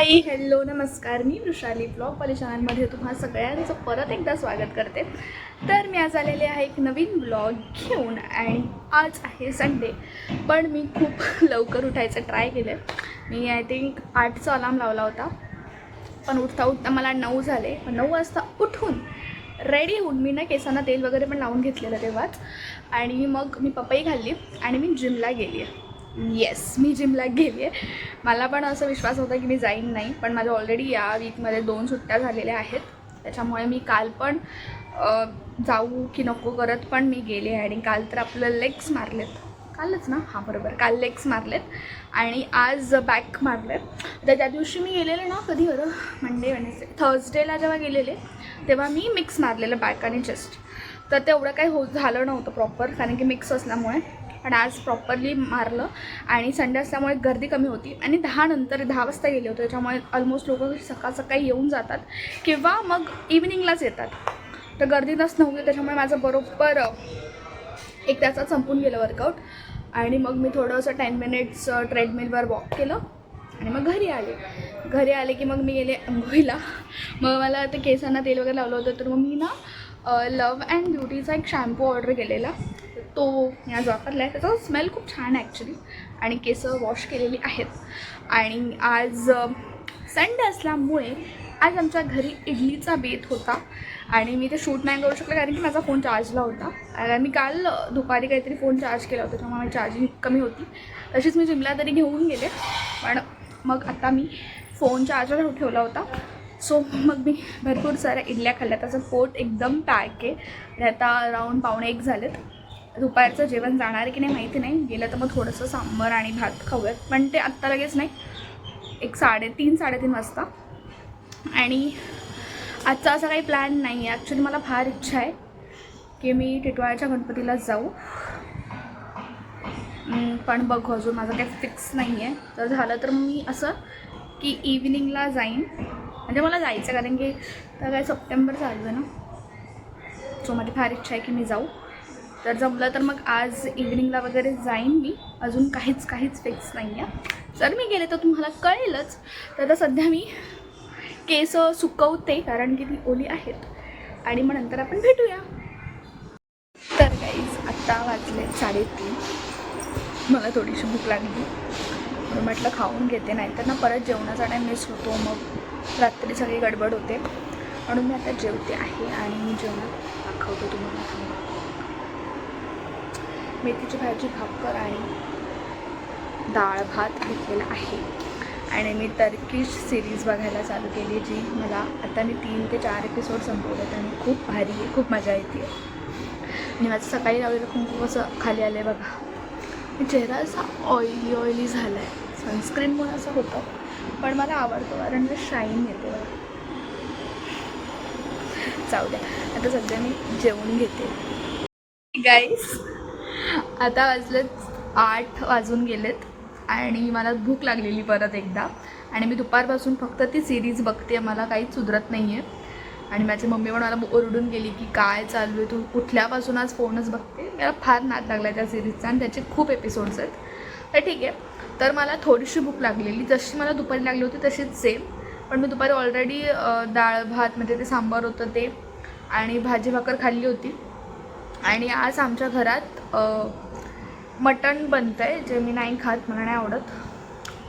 Hi hello नमस्कार. मी Vrushali blog वाली तुम्हा सगळ्यांचं परत एकदा स्वागत करते. तर मी आज आलेले आहे एक नवीन ब्लॉग घेऊन आणि आज आहे संडे पण मी खूप लवकर उठायचं ट्राय केलं मी आय थिंक आठचा अलार्म लावला होता. पण उठता उठता मला नऊ झाले. पण नऊ वाजता उठून रेडी होऊन मी ना केसांना तेल वगैरे पण लावून घेतलेलं तेव्हाच. आणि मग मी पपई खाल्ली आणि मी जिमला गेली आहे येस मी जिमला गेली आहे मला पण असं विश्वास होता की मी जाईन नाही पण माझ्या ऑलरेडी या वीकमध्ये दोन सुट्ट्या झालेल्या आहेत. त्याच्यामुळे मी काल पण जाऊ की नको करत पण मी गेले आणि काल तर आपलं लेग्स मारलेत. कालच ना? हां बरोबर. काल लेग्स मारलेत आणि आज बॅक मारलेत. तर त्या दिवशी मी गेलेले ना कधी बरं? मंडे वेनेसडे थर्सडेला जेव्हा गेलेले तेव्हा मी मिक्स मारलेलं बॅक आणि चेस्ट तर तेवढं काही हो झालं नव्हतं प्रॉपर कारण की मिक्स असल्यामुळे. पण आज प्रॉपरली मारलं आणि संडे असल्यामुळे गर्दी कमी होती. आणि दहा नंतर दहा वाजता गेले होते त्याच्यामुळे ऑलमोस्ट लोक सकाळ सकाळी येऊन जातात किंवा मग इव्हिनिंगलाच येतात. तर गर्दी नस नव्हती त्याच्यामुळे माझं बरोबर एक तासात संपून गेलं वर्कआउट आणि मग मी थोडंसं टेन मिनिट्स ट्रेडमिलवर वॉक केलं आणि मग घरी आले. घरी आले की मग मी गेले अंघोळीला मग मला ते केसांना तेल वगैरे लावलं होतं तर मग मी ना लव अँड ब्युटीचा एक शॅम्पू ऑर्डर केलेला. तो मी आज वापरला आहे. त्याचा स्मेल खूप छान आहे ॲक्च्युली आणि केसं वॉश केलेली आहेत. आणि आज संडे असल्यामुळे आज आमच्या घरी इडलीचा बेत होता. आणि मी ते शूट नाही करू शकले कारण की माझा फोन चार्जला होता. मी काल दुपारी काहीतरी फोन चार्ज केला होता. त्यामुळे माझी चार्जिंग कमी होती. तशीच मी जिमला तरी घेऊन गेले. पण मग आता मी फोन चार्जर ठेवला होता. सो मग मी भरपूर साऱ्या इडल्या खाल्ल्या. त्याचं पोट एकदम पॅक आहे. आणि आता अराऊंड पावणे एक झालेत. दुपारचं जेवण जाणार आहे की नाही माहिती नाही. गेलं तर मग थोडंसं सांबर आणि भात खाऊयात. पण ते आत्ता लगेच नाही. एक साडेतीन साडेतीन वाजता. आणि आजचा असा काही प्लॅन नाही आहे. ॲक्च्युली मला फार इच्छा आहे की मी टिटवाळ्याच्या गणपतीला जाऊ. पण बघू अजून. माझं काही फिक्स नाही आहे तर झालं तर मी असं की इव्हिनिंगला जाईन. म्हणजे मला जायचं कारण की तर काय सप्टेंबर चालू आहे ना. सो माझी फार इच्छा आहे की मी जाऊ. तर जमलं तर मग आज इव्हिनिंगला वगैरे जाईन मी. अजून काहीच काहीच फिक्स नाही आहे जर मी गेले तर तुम्हाला कळेलच. तर आता सध्या मी केस सुकवते कारण की ती ओली आहेत. आणि मग नंतर आपण भेटूया. तर काहीच आत्ता वाजले साडेतीन. मला थोडीशी भूक लागली. म्हणून म्हटलं खाऊन घेते नाहीतर ना परत जेवणाचा टाईम मिस होतो. मग रात्री सगळी गडबड होते. म्हणून मी आता जेवते आहे आणि मी जेवणात दाखवतो तुम्हाला. मेथीची भाजी भाकर आणि डाळ भात घेतलेला आहे. आणि मी टर्किश सिरीज बघायला चालू केली जी मला आता मी तीन ते चार एपिसोड संपवलेत आणि खूप भारी आहे खूप मजा येते. आणि माझं सकाळी लावलेलं खूप असं खाली आलं आहे बघा. मी चेहरा असा ऑइली ऑइली झाला आहे सनस्क्रीनमुळे असं होतं पण मला आवडतो कारण मी शाईन येते बघा. जाऊ द्या. आता सध्या मी जेवून घेते. गाईस आता वाजलेत आठ वाजून गेलेत आणि मला भूक लागलेली परत एकदा. आणि मी दुपारपासून फक्त ती सिरीज बघते मला काहीच सुधरत नाही आहे आणि माझी मम्मी पण मला ओरडून गेली की काय चालू आहे तू? कुठल्यापासून आज फोनच बघते. मला फार नाद लागला त्या सिरीजचा आणि त्याचे खूप एपिसोड्स आहेत. तर ठीक आहे. तर मला थोडीशी भूक लागलेली. जशी मला दुपारी लागली होती तशीच सेम पण मी दुपारी ऑलरेडी डाळ भात म्हणजे ते सांबार होतं ते आणि भाजी भाकर खाल्ली होती. आणि आज आमच्या घरात मटण बनतं आहे जे मी नाही खात मला नाही आवडत.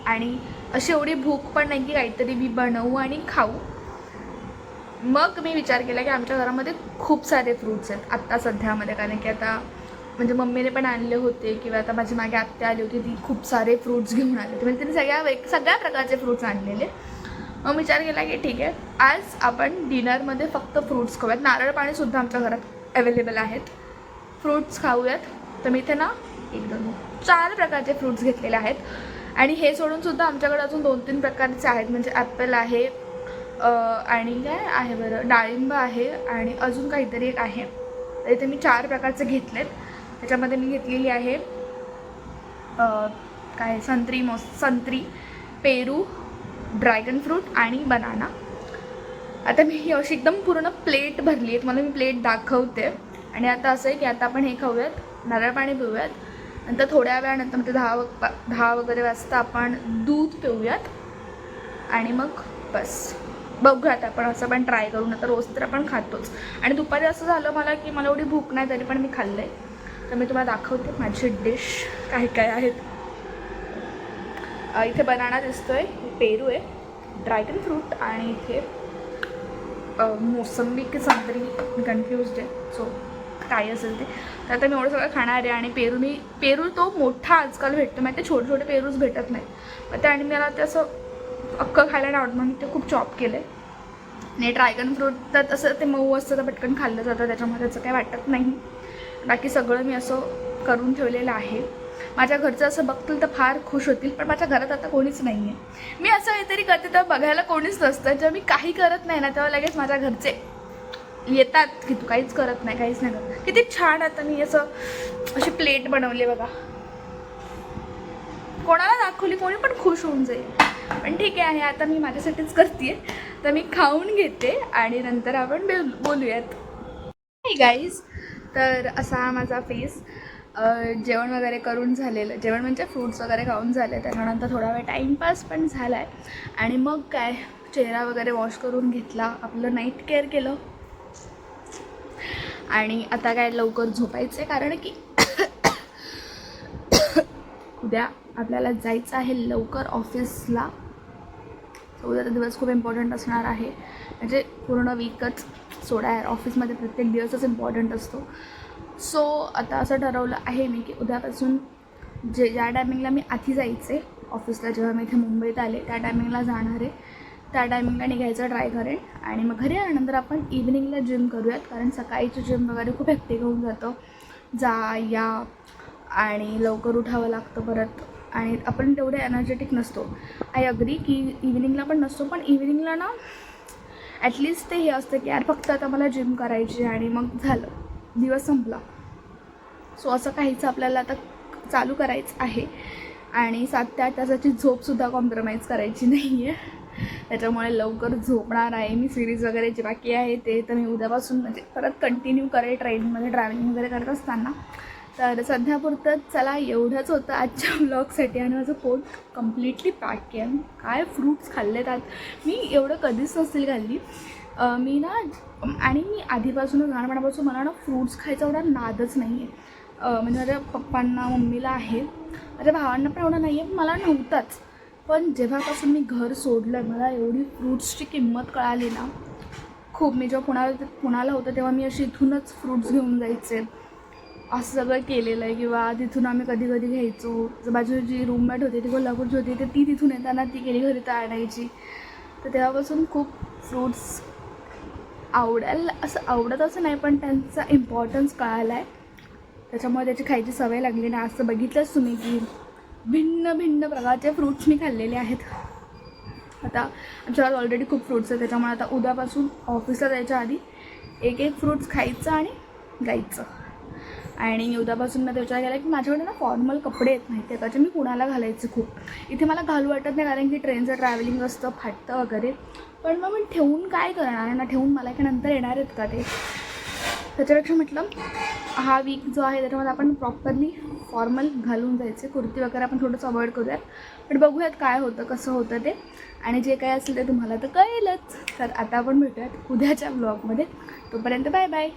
आणि अशी एवढी भूक पण नाही की काहीतरी मी बनवू आणि खाऊ. मग मी विचार केला की आमच्या घरामध्ये खूप सारे फ्रूट्स आहेत आत्ता सध्यामध्ये. कारण की आता म्हणजे मम्मीने पण आणले होते किंवा आता माझी मागे आत्या आली होती ती खूप सारे फ्रूट्स घेऊन आले होते. म्हणजे तिने सगळ्या वेग सगळ्या प्रकारचे फ्रूट्स आणलेले. मग विचार केला की ठीक आहे आज आपण डिनरमध्ये फक्त फ्रूट्स खाऊयात. नारळ पाणीसुद्धा आमच्या घरात अवेलेबल आहेत. फ्रूट्स खाऊयात. तर मी इथे ना एक दोन चार प्रकारचे फ्रूट्स घेतलेले आहेत. आणि हे सोडून सुद्धा आमच्याकडे अजून दोन तीन प्रकारचे आहेत. म्हणजे ॲपल आहे आणि काय आहे बरं? डाळिंब आहे आणि अजून काहीतरी एक आहे. तर इथे मी चार प्रकारचे घेतलेत. त्याच्यामध्ये मी घेतलेली आहे काय संत्री मोस संत्री पेरू ड्रॅगन फ्रूट आणि बनाना. आता मी ही अशी एकदम पूर्ण प्लेट भरली आहे. तुम्हाला मी प्लेट दाखवते. आणि आता असं आहे की आता आपण हे खाऊयात नारळ पाणी पिऊयात. नंतर थोड्या वेळानंतर म्हणजे दहा व दहा वगैरे वाजता आपण दूध पिऊयात. आणि मग बस. बघूयात आपण असं पण ट्राय करू नंतर रोज तर आपण खातोच. आणि दुपारी असं झालं मला की मला एवढी भूक नाही तरी पण मी खाल्लं आहे तर मी तुम्हाला दाखवते माझी डिश काय काय आहेत. इथे बनाना दिसतोय पेरू आहे ड्रॅगन फ्रूट आणि इथे मोसंबी की संत्री मी कन्फ्युज्ड आहे. सो काय असेल ते. तर आता मी एवढं सगळं खाणार आहे आणि पेरू मी पेरू तो मोठा आजकाल भेटतो माहिती छोटे छोटे पेरूच भेटत नाही मग ते आणि मला ते असं अख्खं खायला नाही आवडत म्हणून ते खूप चॉप केलं आहे आणि ड्रॅगन फ्रूट तर तसं ते मऊ असतं तर पटकन खाल्लं जातं त्याच्यामध्ये त्याचं काही वाटत नाही. बाकी सगळं मी असं करून ठेवलेलं आहे. माझ्या घरचं असं बघतील तर फार खुश होतील पण माझ्या घरात आता कोणीच नाही आहे मी असं काहीतरी करते तेव्हा बघायला कोणीच नसतं. जेव्हा मी काही करत नाही ना तेव्हा लगेच माझ्या घरचे येतात की तू काहीच करत नाही काहीच नाही करत. किती छान आता मी असं अशी प्लेट बनवली बघा. कोणाला दाखवली कोणी पण खुश होऊन जाईल. पण ठीक आहे आता मी माझ्यासाठीच करते तर मी खाऊन घेते आणि नंतर आपण बोल बोलूयात. नाही गाईज तर असा माझा फेस जेवण वगैरे करून झालेलं जेवण म्हणजे फ्रूट्स वगैरे खाऊन झाले त्याच्यानंतर थोडा वेळ टाईमपास पण झाला आहे आणि मग काय चेहरा वगैरे वॉश करून घेतला आपलं नाईट केअर केलं. आणि आता काय लवकर झोपायचं आहे कारण की उद्या आपल्याला जायचं आहे लवकर ऑफिसला. उद्याचा दिवस खूप इम्पॉर्टंट असणार आहे. म्हणजे पूर्ण वीकच सोडा यार ऑफिसमध्ये प्रत्येक दिवसच इम्पॉर्टंट असतो. सो आता असं ठरवलं आहे मी की उद्यापासून जे ज्या टायमिंगला मी आधी जायचे ऑफिसला जेव्हा मी इथे मुंबईत आले त्या टायमिंगला जाणार आहे. त्या टायमिंगला निघायचं ट्राय करेन. आणि मग घरी आल्यानंतर आपण इव्हिनिंगला जिम करूयात. कारण सकाळीचं जिम वगैरे खूप हॅक्टिक होऊन जातं. जा या. आणि लवकर उठावं लागतं परत. आणि आपण तेवढे एनर्जेटिक नसतो. आय अग्री की इव्हिनिंगला पण नसतो. पण इव्हिनिंगला ना ॲटलिस्ट ते हे असतं की यार फक्त आता मला जिम करायची आणि मग झालं. दिवस संपला. सो असं काहीच आपल्याला आता चालू करायचं आहे. आणि सात ते आठ तासाची झोपसुद्धा कॉम्प्रोमाइज करायची नाही आहे त्याच्यामुळे लवकर झोपणार आहे. मी सिरीज वगैरे जे बाकी आहे ते तर मी उद्यापासून म्हणजे परत कंटिन्यू करेल ट्रेनमध्ये ट्रॅव्हलिंग वगैरे करत असताना. तर सध्यापुरतं चला एवढंच होतं. आजच्या ब्लॉगसाठी आणि माझं पोट कम्प्लिटली पॅक आहे. काय फ्रूट्स खाल्ले त्यात मी एवढं कधीच नसतील खाल्ली. मी ना आणि मी आधीपासूनच लहानपणापासून मला ना फ्रूट्स खायचा एवढा नादच नाही आहे म्हणजे माझ्या पप्पांना मम्मीला आहे. माझ्या भावांना पण एवढा नाही आहे मला नव्हताच. पण जेव्हापासून मी घर सोडलं मला एवढी फ्रूट्सची किंमत कळाली ना खूप मी जेव्हा पुण्याला पुण्याला होतं तेव्हा मी अशी इथूनच फ्रूट्स घेऊन जायचे. असं सगळं केलेलं आहे किंवा तिथून आम्ही कधी कधी घ्यायचो. जर माझी जी रूममेट होती ती कोल्हापूरची होती तर ती तिथून येताना ती गेली घरी तर आणायची. तर तेव्हापासून खूप फ्रूट्स आवडायला असं आवडत असं नाही पण त्यांचा इम्पॉर्टन्स कळाला आहे त्याच्यामुळे त्याची खायची सवय लागली नाही असं बघितलंच तुम्ही की भिन्न भिन्न प्रकारचे फ्रूट्स मी खाल्लेले आहेत. आता आमच्याकडे ऑलरेडी खूप फ्रूट्स आहेत. त्याच्यामुळे आता उद्यापासून ऑफिसला जायच्या आधी एक एक फ्रूट्स खायचं आणि जायचं. आणि उद्यापासून मी विचार केला की माझ्याकडे ना फॉर्मल कपडे येत नाहीत. त्याचे मी पुण्याला घालायचे खूप. इथे मला घालू वाटत नाही कारण की ट्रेनचं ट्रॅव्हलिंग असतं फाटतं वगैरे. पण मग मी ठेवून काय करणार ना? ठेवून मला की नंतर येणार आहेत का ते? त्याच्यापेक्षा म्हटलं हा वीक जो आहे त्याच्यामध्ये आपण प्रॉपरली फॉर्मल घालून जायचे. कुर्ती वगैरे आपण थोडंसं अवॉइड करूयात. पण बघूयात काय होतं कसं होतं ते. आणि जे काय असेल ते तुम्हाला तर कळेलच. तर आता आपण भेटूयात उद्याच्या ब्लॉगमध्ये तोपर्यंत बाय बाय